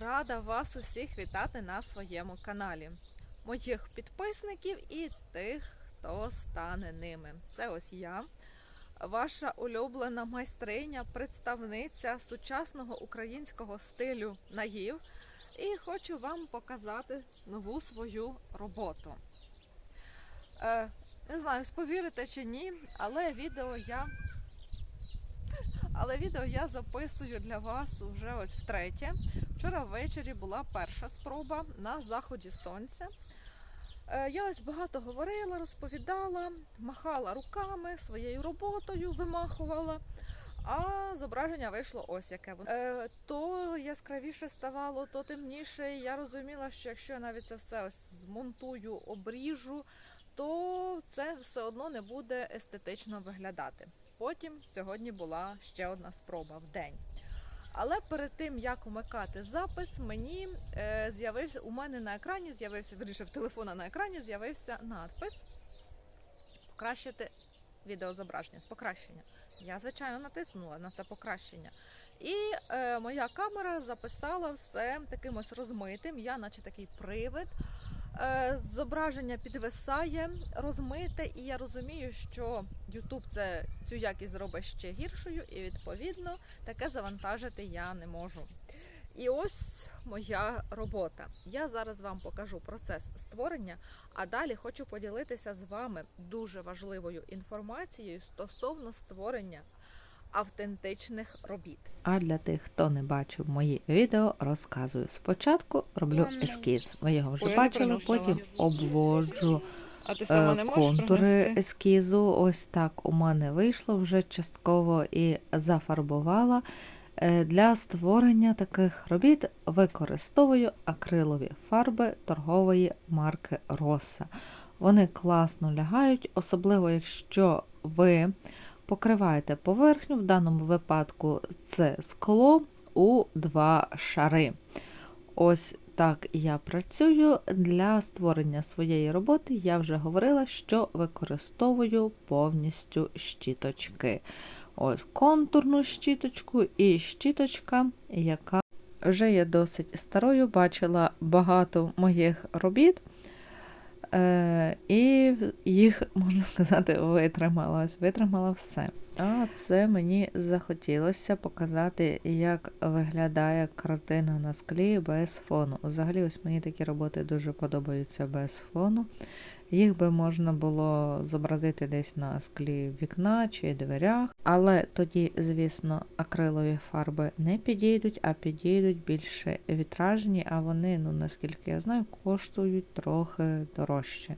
Рада вас усіх вітати на своєму каналі. Моїх підписників і тих, хто стане ними. Це ось я, ваша улюблена майстриня, представниця сучасного українського стилю наїв. І хочу вам показати нову свою роботу. Е, не знаю, повірите чи ні, але відео я. Але відео я записую для вас вже ось втретє. Вчора ввечері була перша спроба на заході сонця. Е, Я ось багато говорила, розповідала, махала руками своєю роботою, вимахувала. А зображення вийшло ось яке. Е, то яскравіше ставало, то темніше. Я розуміла, що якщо я навіть це все ось змонтую, обріжу, то це все одно не буде естетично виглядати. Потім сьогодні була ще одна спроба в день. Але перед тим як умикати запис, мені е, з'явився у мене на екрані з'явився вирішив телефона на екрані з'явився надпис Покращити відеозображення з покращення. Я, звичайно, натиснула на це покращення. І е, моя камера записала все таким ось розмитим. Я, наче такий привид. Е, зображення підвисає, розмите, і я розумію, що YouTube це цю якість зробить ще гіршою, і відповідно таке завантажити я не можу. І ось моя робота. Я зараз вам покажу процес створення, а далі хочу поділитися з вами дуже важливою інформацією стосовно створення автентичних робіт. А для тих, хто не бачив мої відео, розказую. Спочатку роблю ескіз. Ви його вже Ой, бачили, потім обводжу А ти е, контури ескізу. Ось так у мене вийшло вже частково і зафарбувала. Е, Для створення таких робіт використовую акрилові фарби торгової марки Роса. Вони класно лягають, особливо якщо ви покриваєте поверхню, в даному випадку це скло у два шари. Ось так я працюю. Для створення своєї роботи я вже говорила, що використовую повністю щіточки. Ось контурну щіточку і щіточка, яка вже є досить старою, бачила багато моїх робіт. Е, і їх, можна сказати, витримала. Ось витримала все. А це мені захотілося показати, як виглядає картина на склі без фону. Взагалі, ось мені такі роботи дуже подобаються без фону. Їх би можна було зобразити десь на склі вікна чи дверях, але тоді, звісно, акрилові фарби не підійдуть, а підійдуть більше вітражні, а вони, ну наскільки я знаю, коштують трохи дорожче.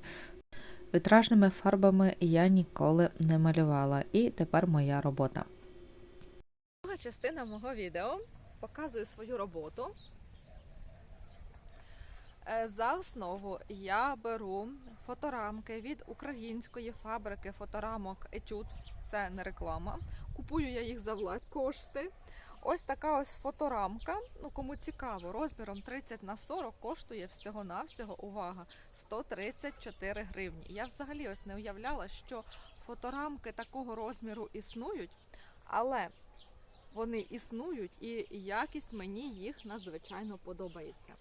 Вітражними фарбами я ніколи не малювала, і тепер моя робота. Друга частина мого відео показую свою роботу. Е, За основу я беру фоторамки від української фабрики фоторамок Етюд. Це не реклама. Купую я їх за влад кошти. Ось така ось фоторамка. Ну кому цікаво, розміром 30 на 40 коштує всього-навсього, увага, 134 гривні. Я взагалі ось не уявляла, що фоторамки такого розміру існують, але вони існують і якість мені їх надзвичайно подобається.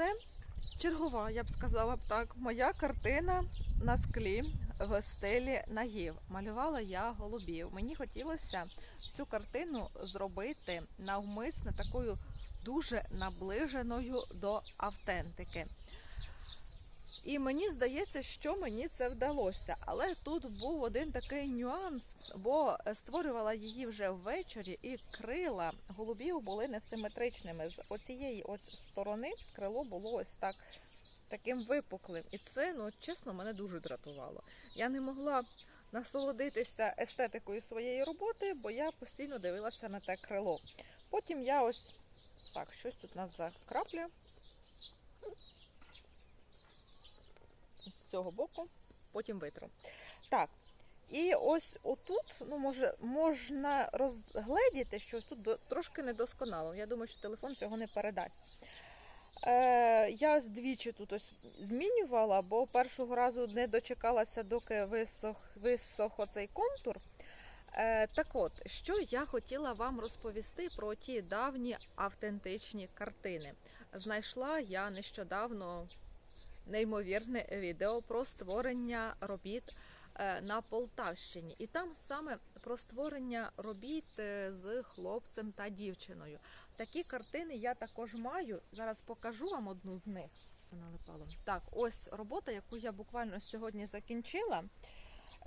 Це чергова, я б сказала б так, моя картина на склі в стилі нагів. Малювала я голубів. Мені хотілося цю картину зробити навмисно такою дуже наближеною до автентики. І мені здається, що мені це вдалося. Але тут був один такий нюанс, бо створювала її вже ввечері, і крила голубів були несиметричними. З оцієї ось сторони крило було ось так таким випуклим. І це, ну чесно, мене дуже дратувало. Я не могла насолодитися естетикою своєї роботи, бо я постійно дивилася на те крило. Потім я ось так, щось тут нас за з цього боку, потім витру. Так. І ось отут, ну, може, можна розгледіти, що ось тут до- трошки недосконало. Я думаю, що телефон цього не передасть. Е, я ось двічі тут ось змінювала, бо першого разу не дочекалася, доки висох, висох оцей контур. Е, так от, що я хотіла вам розповісти про ті давні автентичні картини. Знайшла я нещодавно неймовірне відео про створення робіт е, на Полтавщині. І там саме про створення робіт е, з хлопцем та дівчиною. Такі картини я також маю. Зараз покажу вам одну з них. Так, ось робота, яку я буквально сьогодні закінчила.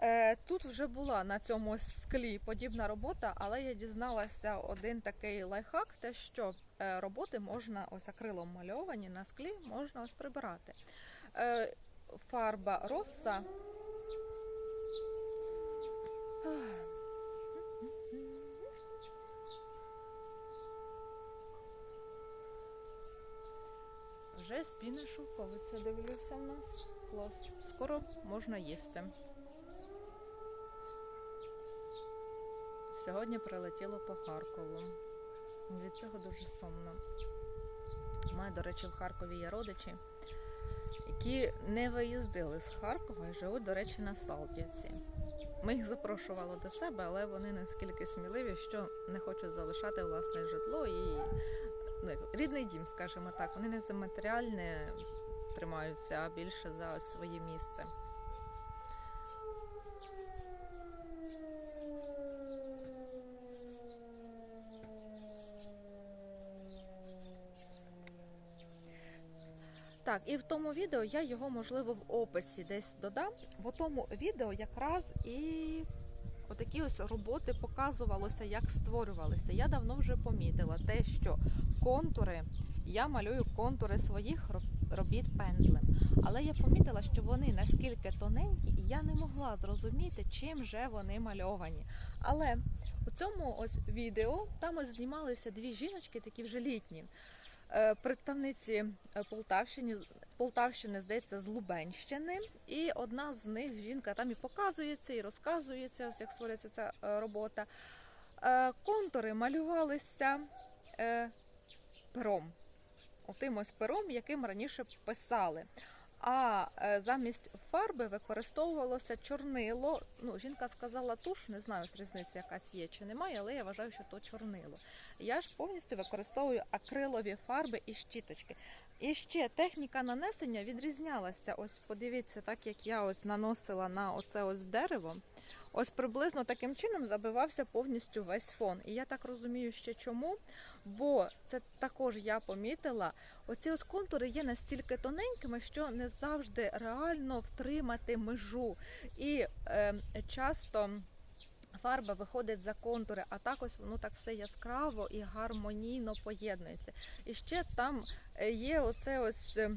Е, Тут вже була на цьому склі подібна робота, але я дізналася один такий лайфхак, те, що е, роботи можна ось акрилом мальовані на склі, можна ось прибирати. Е, Фарба роса. Вже спіна шовковиця, дивлюся в нас. Клас. Скоро можна їсти. Сьогодні прилетіло по Харкову. Від цього дуже сумно. У мене, до речі, в Харкові є родичі, які не виїздили з Харкова і живуть, до речі, на Салтівці. Ми їх запрошували до себе, але вони наскільки сміливі, що не хочуть залишати власне житло і ну, рідний дім, скажімо так. Вони не за матеріальне тримаються, а більше за своє місце. Так, і в тому відео я його, можливо, в описі десь додам. В тому відео якраз і отакі ось роботи показувалося, як створювалися. Я давно вже помітила те, що контури, я малюю контури своїх робіт пензлем. Але я помітила, що вони наскільки тоненькі, і я не могла зрозуміти, чим же вони мальовані. Але у цьому ось відео там ось знімалися дві жіночки, такі вже літні. Е, Представниці е, Полтавщини, Полтавщини, здається, з Лубенщини, і одна з них жінка там і показується, і розказується, ось як створюється ця е, робота. Контури малювалися пером, отим ось пером, яким раніше писали. А е, замість фарби використовувалося чорнило. Ну, жінка сказала туш, не знаю, різниця якась є чи немає, але я вважаю, що то чорнило. Я ж повністю використовую акрилові фарби і щіточки. І ще техніка нанесення відрізнялася. Ось подивіться, так як я ось наносила на оце ось дерево. Ось приблизно таким чином забивався повністю весь фон. І я так розумію, ще чому. Бо це також я помітила. Оці ось контури є настільки тоненькими, що не завжди реально втримати межу. І е, часто. Фарба виходить за контури, а так ось воно так все яскраво і гармонійно поєднується. І ще там е, є оце ось е,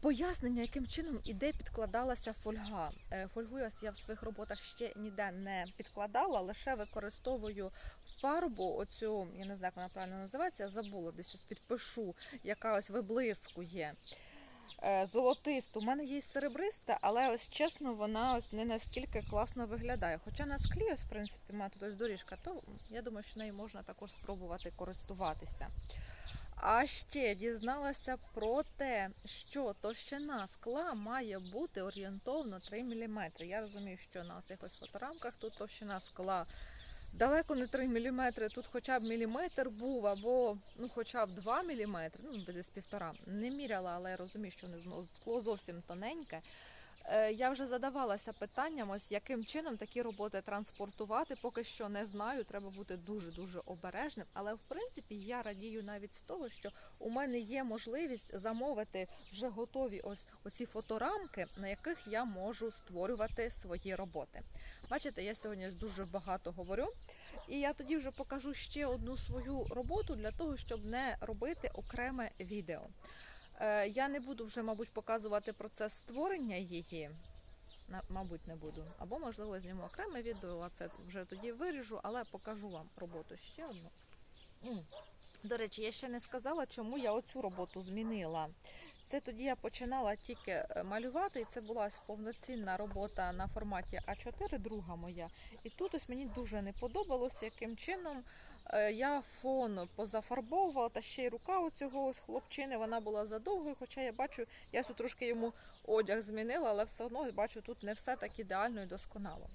пояснення, яким чином і де підкладалася фольга. Е, Фольгу я в своїх роботах ще ніде не підкладала, лише використовую фарбу, оцю, я не знаю, як вона правильно називається, я забула, десь ось підпишу, яка ось виблискує. Е, Золотисту. У мене є серебриста, але ось чесно, вона ось не наскільки класно виглядає. Хоча на склі, ось, в принципі, має тут ось доріжка, то я думаю, що нею можна також спробувати користуватися. А ще дізналася про те, що товщина скла має бути орієнтовно 3 мм. Я розумію, що на цих ось фоторамках тут товщина скла далеко не 3 мм, тут хоча б міліметр був, або ну, хоча б 2 мм, ну десь півтора. Не міряла, але я розумію, що скло зовсім тоненьке. Е, Я вже задавалася питанням, ось яким чином такі роботи транспортувати. Поки що не знаю. Треба бути дуже дуже обережним. Але в принципі я радію навіть з того, що у мене є можливість замовити вже готові ось оці фоторамки, на яких я можу створювати свої роботи. Бачите, я сьогодні дуже багато говорю, і я тоді вже покажу ще одну свою роботу для того, щоб не робити окреме відео. Е, Я не буду вже, мабуть, показувати процес створення її. Мабуть, не буду. Або, можливо, зніму окреме відео, а це вже тоді виріжу, але покажу вам роботу ще одну. До речі, я ще не сказала, чому я оцю роботу змінила. Це тоді я починала тільки е, малювати, і це була повноцінна робота на форматі А4, друга моя. І тут ось мені дуже не подобалося, яким чином Я фон позафарбовувала, та ще й рука у цього ось хлопчини, вона була задовгою, хоча я бачу, я тут трошки йому одяг змінила, але все одно бачу, тут не все так ідеально і досконало.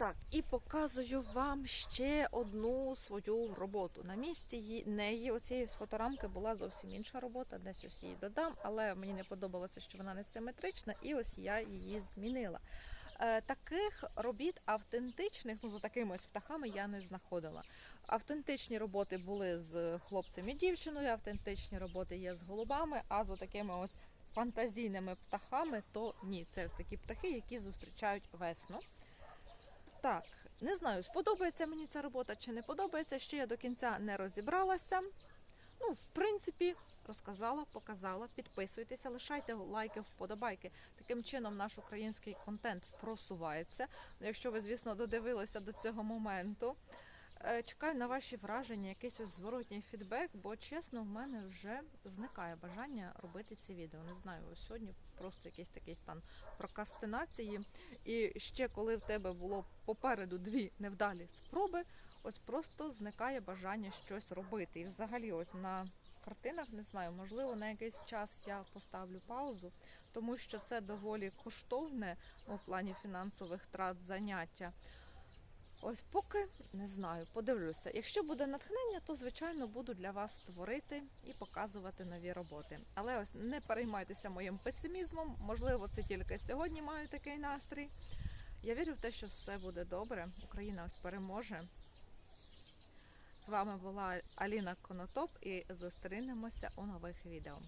Так, і показую вам ще одну свою роботу. На місці неї оцієї фоторамки була зовсім інша робота. Десь ось її додам, але мені не подобалося, що вона не симетрична, і ось я її змінила. Е, таких робіт автентичних, ну з такими ось птахами я не знаходила. Автентичні роботи були з хлопцем і дівчиною, автентичні роботи є з голубами, а з такими ось фантазійними птахами, то ні, це ось такі птахи, які зустрічають весну. Так, не знаю, сподобається мені ця робота чи не подобається. Ще я до кінця не розібралася. Ну, в принципі, розказала, показала. Підписуйтеся, лишайте лайки, вподобайки. Таким чином наш український контент просувається. Якщо ви, звісно, додивилися до цього моменту. Е, Чекаю на ваші враження, якийсь ось зворотній фідбек, бо чесно, в мене вже зникає бажання робити ці відео. Не знаю, ось сьогодні просто якийсь такий стан прокастинації. І ще коли в тебе було попереду дві невдалі спроби, ось просто зникає бажання щось робити. І взагалі, ось на картинах не знаю, можливо, на якийсь час я поставлю паузу, тому що це доволі коштовне ну, в плані фінансових трат заняття. Ось поки не знаю, подивлюся. Якщо буде натхнення, то звичайно буду для вас створити і показувати нові роботи. Але ось не переймайтеся моїм песимізмом. Можливо, це тільки сьогодні маю такий настрій. Я вірю в те, що все буде добре. Україна ось переможе. З вами була Аліна Конотоп і зустрінемося у нових відео.